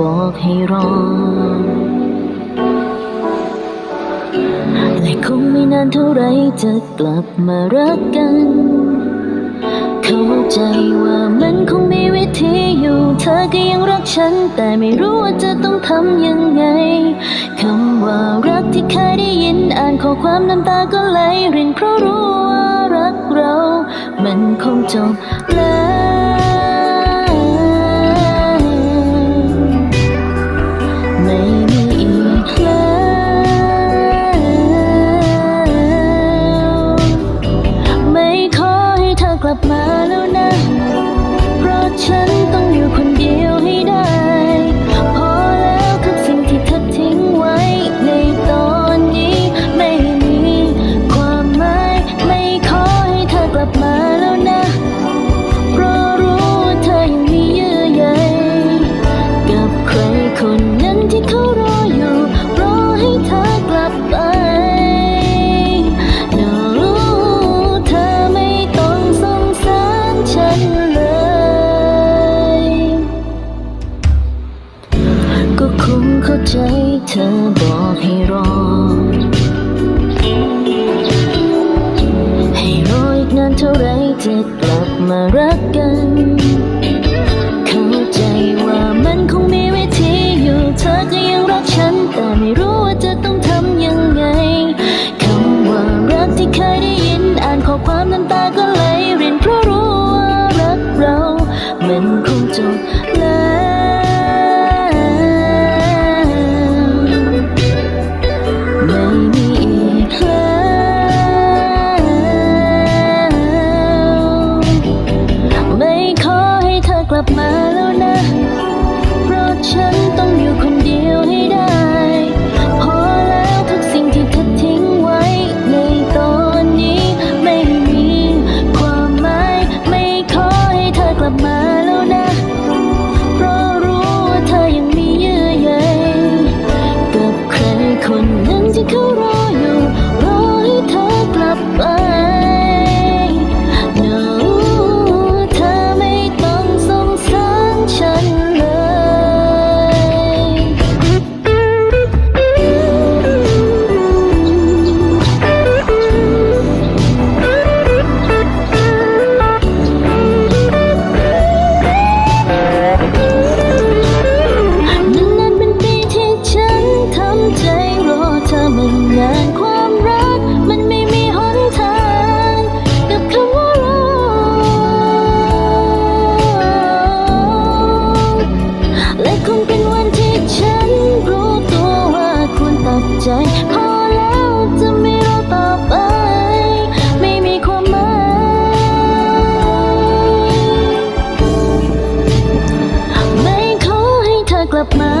บอกให้รอ และคงไม่นานเท่าไรจะกลับมารักกัน เข้าใจว่ามันคงมีวิธีอยู่ เธอก็ยังรักฉัน แต่ไม่รู้ว่าจะต้องทำยังไง คำว่ารักที่เคยได้ยินอ่านข้อความน้ำตาก็ไหลรินเพราะรู้ว่ารักเรา มันคงจบแล้ว กลับมา จะกลับมารักกัน กลับมาแล้ว จะไม่เอาต่อไป ไม่มีความหมายไม่ขอให้เธอกลับมา